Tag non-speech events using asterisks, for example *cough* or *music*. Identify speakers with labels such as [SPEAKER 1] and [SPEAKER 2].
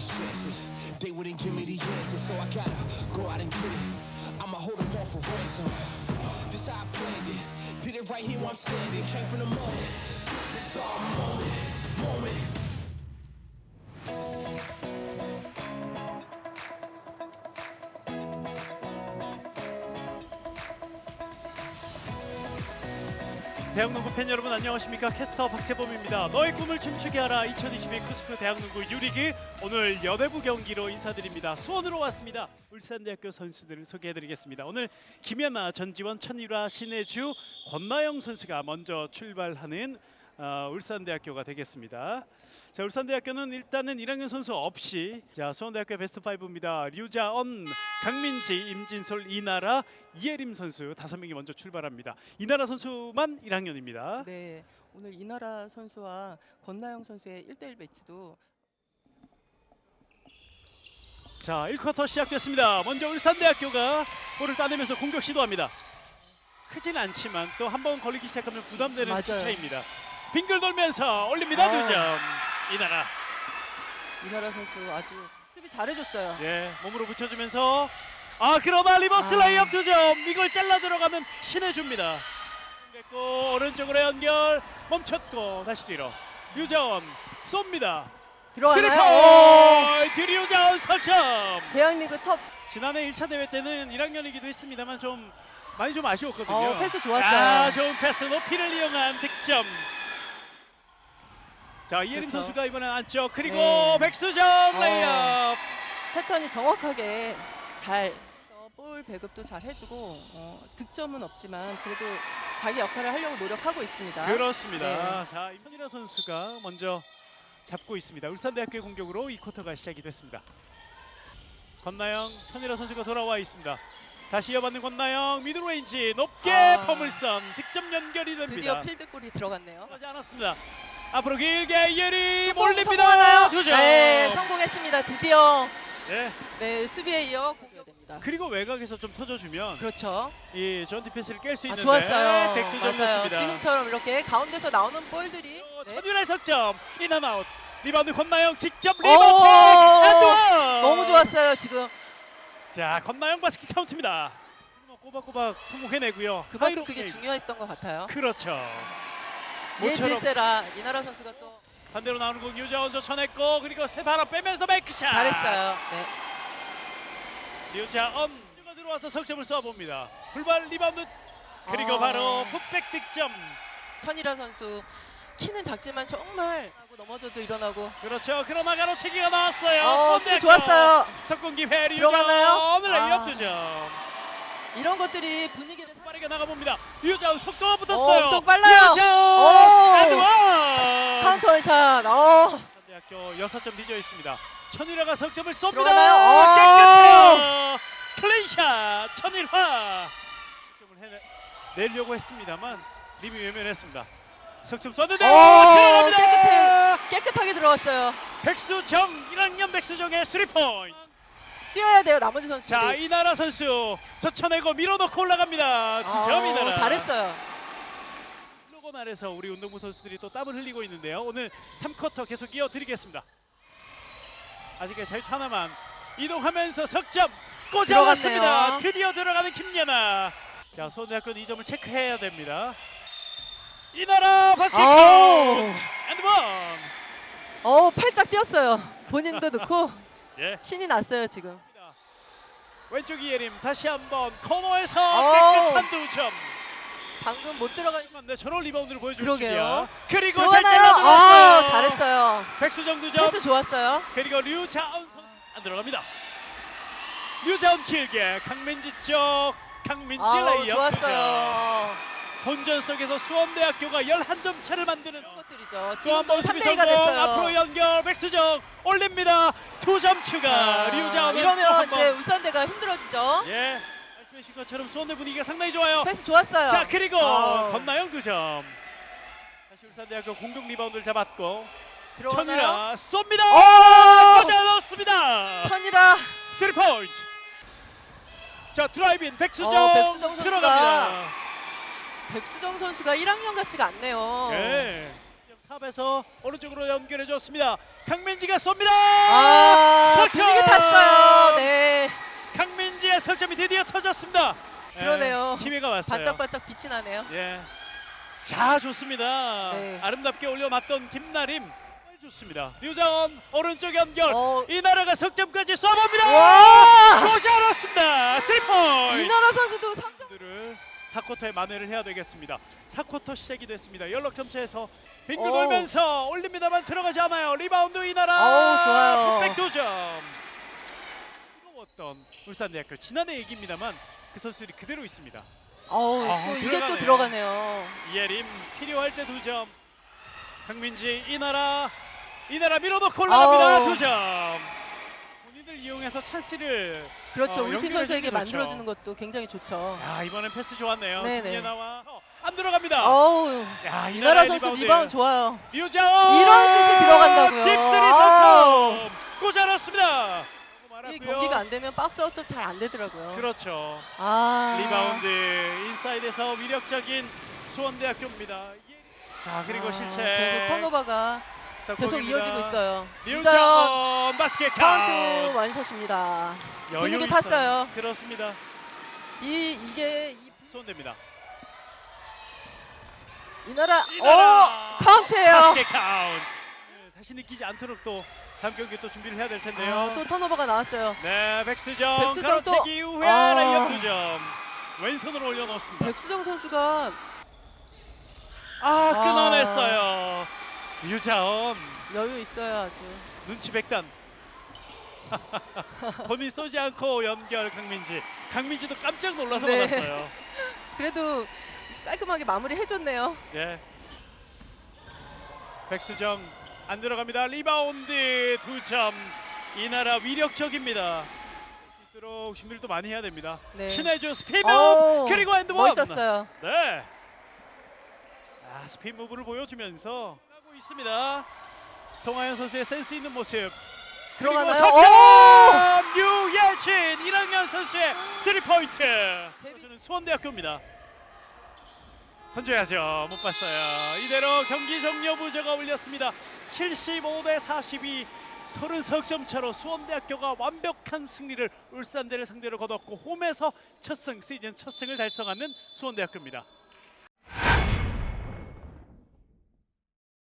[SPEAKER 1] these chances. They wouldn't give me the answers, so I gotta go out and get it. I'ma hold them all for ransom. This how I planned it. Did it right here I'm standing. Came from the mud. This is our moment, moment.
[SPEAKER 2] 대학농구 팬 여러분 안녕하십니까? 캐스터 박재범입니다. 너의 꿈을 춤추게 하라. 2022 쿠스프 대학농구 유리기. 오늘 여대부 경기로 인사드립니다. 수원으로 왔습니다. 울산대학교 선수들을 소개해드리겠습니다. 오늘 김연아 전지원 천일화 신혜주 권나영 선수가 먼저 출발하는 어, 울산대학교가 되겠습니다. 자 울산대학교는 일단은 1학년 선수 없이 자 수원대학교 베스트 5입니다. 류자언, 강민지, 임진솔, 이나라, 이예림 선수 다섯 명이 먼저 출발합니다. 이나라 선수만 1학년입니다.
[SPEAKER 3] 네, 오늘 이나라 선수와 권나영 선수의 1대1 매치도
[SPEAKER 2] 자 1쿼터 시작됐습니다. 먼저 울산대학교가 볼을 따내면서 공격 시도합니다. 크진 않지만 또 한 번 걸리기 시작하면 부담되는
[SPEAKER 3] 맞아요.
[SPEAKER 2] 차입니다. 빙글 돌면서 올립니다
[SPEAKER 3] 아.
[SPEAKER 2] 두 점. 이나라
[SPEAKER 3] 이나라 선수 아주 수비 잘해줬어요.
[SPEAKER 2] 예, 몸으로 붙여주면서 아 그러나 리버스
[SPEAKER 3] 아.
[SPEAKER 2] 레이업 두점 이걸 잘라 들어가면 신해줍니다. 됐고 오른쪽으로 연결 멈췄고 다시 뒤로 유자원 쏩니다.
[SPEAKER 3] 들어가나요?
[SPEAKER 2] 스리퍼 드리우자원 석점.
[SPEAKER 3] 대한리그 첫
[SPEAKER 2] 지난해 1차 대회 때는 1학년이기도 했습니다만 좀 많이 좀 아쉬웠거든요.
[SPEAKER 3] 어, 패스 좋았어요.
[SPEAKER 2] 아, 좋은 패스 높이를 이용한 득점. 자 이예림
[SPEAKER 3] 그렇죠.
[SPEAKER 2] 선수가 이번엔 안쪽 그리고
[SPEAKER 3] 네.
[SPEAKER 2] 백수점
[SPEAKER 3] 어.
[SPEAKER 2] 레이업.
[SPEAKER 3] 패턴이 정확하게 잘. 볼 배급도 잘 해주고 어, 득점은 없지만 그래도 자기 역할을 하려고 노력하고 있습니다.
[SPEAKER 2] 그렇습니다.
[SPEAKER 3] 네.
[SPEAKER 2] 자 임진아 선수가 먼저 잡고 있습니다. 울산대학교의 공격으로 이 쿼터가 시작이 됐습니다. 권나영, 천일아 선수가 돌아와 있습니다. 다시 이어받는 권나영 미드레인지 높게
[SPEAKER 3] 아.
[SPEAKER 2] 포물선 득점 연결이
[SPEAKER 3] 드디어
[SPEAKER 2] 됩니다.
[SPEAKER 3] 필드골이 들어갔네요.
[SPEAKER 2] 하지 않았습니다. 앞으로 길게
[SPEAKER 3] 성공,
[SPEAKER 2] 몰립니다. 두 점.
[SPEAKER 3] 네, 성공했습니다. 드디어
[SPEAKER 2] 네.
[SPEAKER 3] 네 수비에 이어 공격 됩니다.
[SPEAKER 2] 그리고 외곽에서 좀 터져주면
[SPEAKER 3] 그렇죠.
[SPEAKER 2] 이 전티 패스를 깰 수
[SPEAKER 3] 아,
[SPEAKER 2] 있는데
[SPEAKER 3] 좋았어요.
[SPEAKER 2] 백수점
[SPEAKER 3] 맞아요.
[SPEAKER 2] 넣습니다.
[SPEAKER 3] 지금처럼 이렇게 가운데서 나오는 볼들이 네.
[SPEAKER 2] 천일의 석점 인앤아웃 리바운드 권나영 직접
[SPEAKER 3] 오!
[SPEAKER 2] 리버트 앤드원
[SPEAKER 3] 너무 좋았어요 지금
[SPEAKER 2] 자 건나영 바스켓 카운트입니다. 뭐 꼬박꼬박 성공해내고요.
[SPEAKER 3] 그만큼
[SPEAKER 2] 하이로
[SPEAKER 3] 그게. 중요했던 것 같아요.
[SPEAKER 2] 그렇죠.
[SPEAKER 3] 예
[SPEAKER 2] 모처럼
[SPEAKER 3] 질세라 이나라 선수가 또
[SPEAKER 2] 반대로 나오는 공 유자원 젖혀냈고 그리고 세 바로 빼면서 메이크샷.
[SPEAKER 3] 잘했어요. 네.
[SPEAKER 2] 유자원 가 들어와서 석점을 쏴봅니다. 불발 리바운드 그리고
[SPEAKER 3] 아.
[SPEAKER 2] 바로 풋백 득점.
[SPEAKER 3] 천이라 선수 키는 작지만 정말 하고 넘어져도 일어나고
[SPEAKER 2] 그렇죠. 그러나 가로채기가 나왔어요.
[SPEAKER 3] 어. 수비 좋았어요.
[SPEAKER 2] 석공 기회
[SPEAKER 3] 들어갔나요?
[SPEAKER 2] 유자원 레이업
[SPEAKER 3] 아.
[SPEAKER 2] 두점.
[SPEAKER 3] 이런 것들이 분위기를 살-
[SPEAKER 2] 빠르게 나가봅니다. 유자원 속도가
[SPEAKER 3] 어,
[SPEAKER 2] 붙었어요.
[SPEAKER 3] 엄청 빨라요.
[SPEAKER 2] 유자원
[SPEAKER 3] 오.
[SPEAKER 2] 앤드원.
[SPEAKER 3] 카운터 원샷. 어.
[SPEAKER 2] 대학교 6점 뒤져 있습니다. 천일화가 석점을 쏩니다.
[SPEAKER 3] 들어가나요?
[SPEAKER 2] 깨끗해요. 클린샷 천일화. 해내 내려고 했습니다만 림이 외면했습니다. 석점 쐈는데
[SPEAKER 3] 오,
[SPEAKER 2] 들어갑니다.
[SPEAKER 3] 깨끗해. 깨끗하게 들어갔어요.
[SPEAKER 2] 백수정 1학년 백수정의 3포인트.
[SPEAKER 3] 뛰어야 돼요 나머지 선수들이.
[SPEAKER 2] 자 이나라 선수 젖혀내고 밀어넣고 올라갑니다. 두점
[SPEAKER 3] 어,
[SPEAKER 2] 이나라.
[SPEAKER 3] 잘했어요.
[SPEAKER 2] 슬로건 아래서 우리 운동부 선수들이 또 땀을 흘리고 있는데요. 오늘 3쿼터 계속 이어드리겠습니다. 아직까지 자유투 하나만 이동하면서 석점 꽂아왔습니다.
[SPEAKER 3] 들어갔네요.
[SPEAKER 2] 드디어 들어가는 김연아. 자 수원대학교는 이 점을 체크해야 됩니다. 이나라 바스켓
[SPEAKER 3] 아우.
[SPEAKER 2] 앤드원.
[SPEAKER 3] 어 팔짝 뛰었어요. 본인도 *laughs* 넣고
[SPEAKER 2] 예.
[SPEAKER 3] 신이 났어요 지금.
[SPEAKER 2] 왼쪽 이예림 다시 한번 코너에서. 깨끗한 두 점.
[SPEAKER 3] 방금 못 들어간 시-
[SPEAKER 2] 네, 저런 리바운드를 보여줄. 줄이야. 그리고 잘
[SPEAKER 3] 들어가나요?
[SPEAKER 2] 잘라들었어요.
[SPEAKER 3] 아 잘했어요.
[SPEAKER 2] 백수정 두 점.
[SPEAKER 3] 패스 좋았어요.
[SPEAKER 2] 그리고 류자은 선수 안 들어갑니다. 류자은 길게 강민지 쪽 강민지 레이업.
[SPEAKER 3] 좋았어요.
[SPEAKER 2] 본전 속에서 수원대학교가 11점 차를 만드는
[SPEAKER 3] 것들이죠.
[SPEAKER 2] 또
[SPEAKER 3] 지금
[SPEAKER 2] 한또번 수비
[SPEAKER 3] 3대 2가
[SPEAKER 2] 성공
[SPEAKER 3] 됐어요.
[SPEAKER 2] 앞으로 연결 백수정 올립니다. 두점 추가
[SPEAKER 3] 아,
[SPEAKER 2] 류자은
[SPEAKER 3] 이러면 이제 울산대가 힘들어지죠.
[SPEAKER 2] 예 말씀해주신 것처럼 수원대 분위기가 상당히 좋아요.
[SPEAKER 3] 패스 좋았어요.
[SPEAKER 2] 자 그리고
[SPEAKER 3] 아우.
[SPEAKER 2] 권나영 두 점. 다시 울산대학교 공격 리바운드를 잡았고? 천이라 쏩니다.
[SPEAKER 3] 오!
[SPEAKER 2] 꽂아 넣습니다.
[SPEAKER 3] 천이라
[SPEAKER 2] 3포인트. 자 드라이브인 백수정,
[SPEAKER 3] 어, 백수정 선수가
[SPEAKER 2] 들어갑니다.
[SPEAKER 3] 백수정 선수가 1학년 같지가 않네요.
[SPEAKER 2] 예. 탑에서 오른쪽으로 연결해 줬습니다. 강민지가 쏩니다.
[SPEAKER 3] 아,
[SPEAKER 2] 석점!
[SPEAKER 3] 분위기 탔어요. 네.
[SPEAKER 2] 강민지의 석점이 드디어 터졌습니다.
[SPEAKER 3] 그러네요.
[SPEAKER 2] 예, 기회가 왔어요.
[SPEAKER 3] 반짝반짝 빛이 나네요.
[SPEAKER 2] 예. 자 좋습니다.
[SPEAKER 3] 네.
[SPEAKER 2] 아름답게 올려놨던 김나림 좋습니다. 류정원 오른쪽 연결
[SPEAKER 3] 어.
[SPEAKER 2] 이나라가 석점까지 쏴봅니다.
[SPEAKER 3] 와!
[SPEAKER 2] 고자롭습니다. 3포인트.
[SPEAKER 3] 이나라 선수도 3점.
[SPEAKER 2] 들을 4쿼터에 만회를 해야 되겠습니다. 4쿼터 시작이 됐습니다. 연락 점차에서 빙글
[SPEAKER 3] 어우.
[SPEAKER 2] 돌면서 올립니다만 들어가지 않아요. 리바운드 이나라.
[SPEAKER 3] 좋아요.
[SPEAKER 2] 백 2점. 뜨거웠던 울산대학교 지난해 얘기입니다만 그 선수들이 그대로 있습니다.
[SPEAKER 3] 어우,
[SPEAKER 2] 아,
[SPEAKER 3] 또 이게. 또 들어가네요.
[SPEAKER 2] 이예림 필요할 때 2점. 강민지 이나라 이나라 밀어넣고 올라갑니다. 2점. 이용해서 찬스를
[SPEAKER 3] 그렇죠.
[SPEAKER 2] 어,
[SPEAKER 3] 우리 팀
[SPEAKER 2] 연결해주는
[SPEAKER 3] 선수에게
[SPEAKER 2] 게 좋죠.
[SPEAKER 3] 만들어주는 것도 굉장히 좋죠.
[SPEAKER 2] 야 이번엔 패스 좋았네요.
[SPEAKER 3] 네네.
[SPEAKER 2] 김예나와 어, 안 들어갑니다.
[SPEAKER 3] 어우,
[SPEAKER 2] 야
[SPEAKER 3] 이 나라
[SPEAKER 2] 이나라의
[SPEAKER 3] 선수
[SPEAKER 2] 리바운드.
[SPEAKER 3] 리바운드 좋아요.
[SPEAKER 2] 유자원
[SPEAKER 3] 이런 슛이 들어간다고요.
[SPEAKER 2] 딥스리
[SPEAKER 3] 아우.
[SPEAKER 2] 선점 꽂아놨습니다.
[SPEAKER 3] 이 경기가 안 되면 박스아웃도 잘 안 되더라고요.
[SPEAKER 2] 그렇죠.
[SPEAKER 3] 아,
[SPEAKER 2] 리바운드 인사이드에서 위력적인 수원대학교입니다. 자 그리고
[SPEAKER 3] 아,
[SPEAKER 2] 실체
[SPEAKER 3] 계속 턴오버가 계속
[SPEAKER 2] 석공입니다.
[SPEAKER 3] 이어지고 있어요.
[SPEAKER 2] 류자원 바스켓
[SPEAKER 3] 카운트.
[SPEAKER 2] 여유
[SPEAKER 3] 분위기
[SPEAKER 2] 있어요.
[SPEAKER 3] 탔어요.
[SPEAKER 2] 그렇습니다.
[SPEAKER 3] 이 이게 이,
[SPEAKER 2] 수원대입니다.
[SPEAKER 3] 이 나라
[SPEAKER 2] 이 나라!
[SPEAKER 3] 오 카운트예요.
[SPEAKER 2] 바스켓 카운트. 네, 다시 느끼지 않도록 또 다음 경기 또 준비를 해야 될 텐데요.
[SPEAKER 3] 아, 또 턴오버가 나왔어요.
[SPEAKER 2] 네, 백수정,
[SPEAKER 3] 백수정 또-
[SPEAKER 2] 가로채기 이후에
[SPEAKER 3] 아.
[SPEAKER 2] 라이업 두 점. 왼손으로 올려놓습니다.
[SPEAKER 3] 백수정 선수가
[SPEAKER 2] 아, 끊어냈어요. 유자원
[SPEAKER 3] 여유 있어요 아주.
[SPEAKER 2] 눈치 백단. *laughs* 본인 쏘지 않고 연결 강민지. 강민지도 깜짝 놀라서
[SPEAKER 3] 네.
[SPEAKER 2] 받았어요. *laughs*
[SPEAKER 3] 그래도 깔끔하게 마무리 해줬네요.
[SPEAKER 2] 예. 백수정 안 들어갑니다. 리바운드 두 점. 이 나라 위력적입니다. 수 있도록 준비를 또 많이 해야 됩니다.
[SPEAKER 3] 네.
[SPEAKER 2] 신해주 스피드
[SPEAKER 3] 오,
[SPEAKER 2] 그리고 핸드원.
[SPEAKER 3] 멋있었어요.
[SPEAKER 2] 네. 아, 스피드 무브를 보여주면서 있습니다. 송하연 선수의 센스 있는 모습.
[SPEAKER 3] 들어가나요?
[SPEAKER 2] 석점 유예진 1학년 선수의 스리 포인트.
[SPEAKER 3] 데뷔-
[SPEAKER 2] 선수는 수원대학교입니다. 던져야죠. 못 봤어요. 이대로 경기 종료 부저가 울렸습니다. 75 대 42. 30석점 차로 수원대학교가 완벽한 승리를 울산대를 상대로 거뒀고 홈에서 첫 승 시즌 첫 승을 달성하는 수원대학교입니다.